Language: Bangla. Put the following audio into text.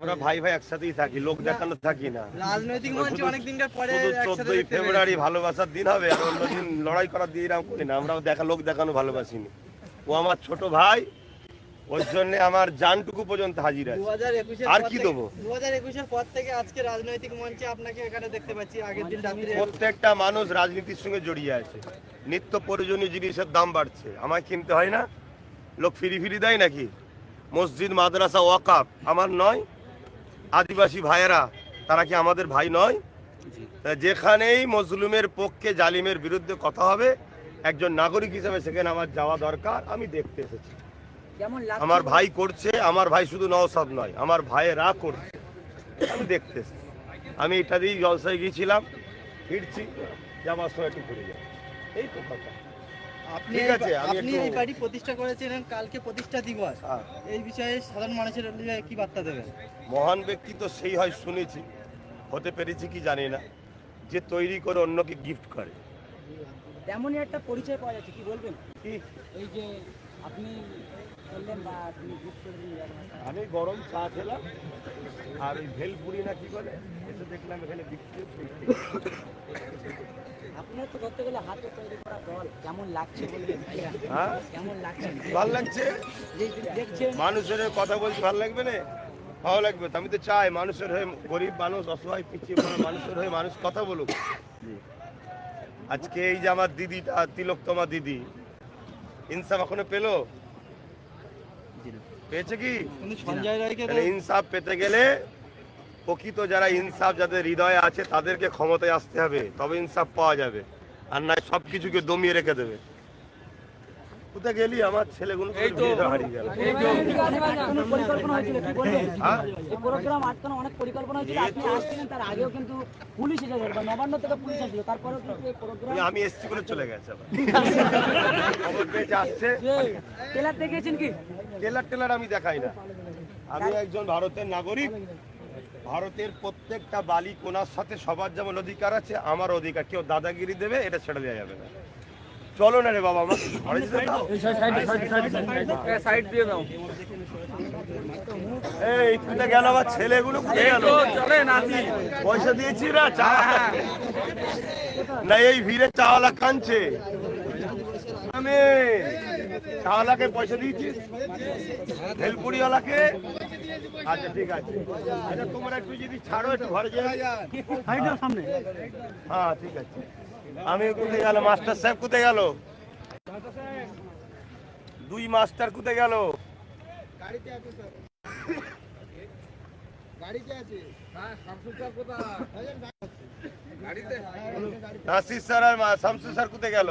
আমরা ভাই ভাই একসাথেই থাকি লোক দেখানো থাকি না। রাজনৈতিক মঞ্চে অনেক দিনকার পরে চোদ্দই ফেব্রুয়ারি ভালোবাসার দিন হবে আর অন্যদিন লড়াই করার দিন এরকম করি না। আমরাও দেখা লোক দেখানো ভালোবাসিনি। ও আমার ছোট ভাই ওর জন্য আমার জানটুকু পর্যন্ত হাজির আছে। আর কি দেবো? 2021 এর পর থেকে আজকে রাজনৈতিক মঞ্চে আপনাকে এখানে দেখতে পাচ্ছি আগের দিন প্রত্যেকটা মানুষ রাজনীতির সঙ্গে জড়িয়ে আছে। নিত্য প্রয়োজনীয় জিনিসের দাম বাড়ছে। আমায় কিনতে হয় না? লোক ফিরি ফিরি দেয় নাকি? মসজিদ মাদ্রাসা ওয়াকাফ আমার নয়। আদিবাসী ভাইয়েরা তারা কি আমাদের ভাই নয়? যেখানেই মজলুমের পক্ষে জালিমের বিরুদ্ধে কথা হবে একজন নাগরিক হিসেবে সেখানে আমার যাওয়া দরকার আমি দেখতে এসেছি। আমার ভাই করছে আমার ভাই শুধু নওসাদ নয় আমার ভাইয়েরা করছে। আমি দেখতে এসেছি। আমি এটা দিয়েই জলসায় গিয়েছিলাম ফিরছি যাবার সময় একটু ঘুরে যাই এই তো কথা। ঠিক আছে, আপনি এই বাড়ি প্রতিষ্ঠা করেছিলেন কালকে প্রতিষ্ঠা দিবস। হ্যাঁ। এই বিষয়ে সাধারণ মানুষের কি বার্তা দেবেন? মহান ব্যক্তি তো সেই হয় শুনেছি হতে পেরেছি কি জানি না যে তৈরি করে অন্যকে গিফট করে। তেমনই একটা পরিচয় পাওয়া যাচ্ছে কি বলবেন? কি? এই যে আপনি করে। আমি গরম চা খেলাম আর ওই ভেলপুরি না কি বলে এসে দেখলাম এখানে বিক্রি তো ধরতে গেলে হাতে তৈরি করা দল কেমন লাগছে হ্যাঁ? কেমন লাগছে? ভালো লাগছে? মানুষের কথা বলছি ভালো লাগবে না? ভালো লাগবে আমি তো চাই মানুষের হয়ে গরিব মানুষ অসহায় পিছিয়ে মানুষের হয়ে মানুষ কথা বলুক। আজকে এই যে আমার দিদিটা তিলোত্তমা দিদি ইনসাফ এখনও পেল? পেয়েছে কি? ইনসাফ পেতে গেলে প্রকৃত যারা ইনসাফ যাদের হৃদয়ে আছে তাদেরকে ক্ষমতায় আসতে হবে। তবে ইনসাফ পাওয়া যাবে। আর নয় সব কিছুকে দমিয়ে রেখে দেবে। কোথায় গেলি? আমার ছেলেগুলো হারিয়ে গেল। হ্যাঁ? আমি এসছি করে চলে গেছে আবার। খবর পেয়েছে আসছে টেলার দেখেছেন কি? টেলার টেলার আমি দেখাই না। আমি একজন ভারতের নাগরিক। ভারতের প্রত্যেকটা বালি কোনার সাথে সবার যেমন অধিকার আছে আমার অধিকার। কেউ দাদাগিরি দেবে এটা ছেড়ে দেওয়া যাবে না। চলো না রে বাবা। এই কোথায় গেল আমার ছেলেগুলো কোথায় গেল। পয়সা দিয়েছি না চা। না এই ভিড়ে চাওয়ালা কানছে আমি চাওয়ালাকে পয়সা দিয়েছিস ভেলপুরিওয়ালাকে আচ্ছা ঠিক আছে। আচ্ছা তোমরা একটু যদি ছাড়ো একটু ঘরে যাই সামনে। হ্যাঁ ঠিক আছে। আমি কোথায় গেল? মাস্টার সাহেব কোথায় গেল? দুই মাস্টার কোথায় গেল? নাসির স্যার। আর মা- শামসু স্যার কোথায় গেল?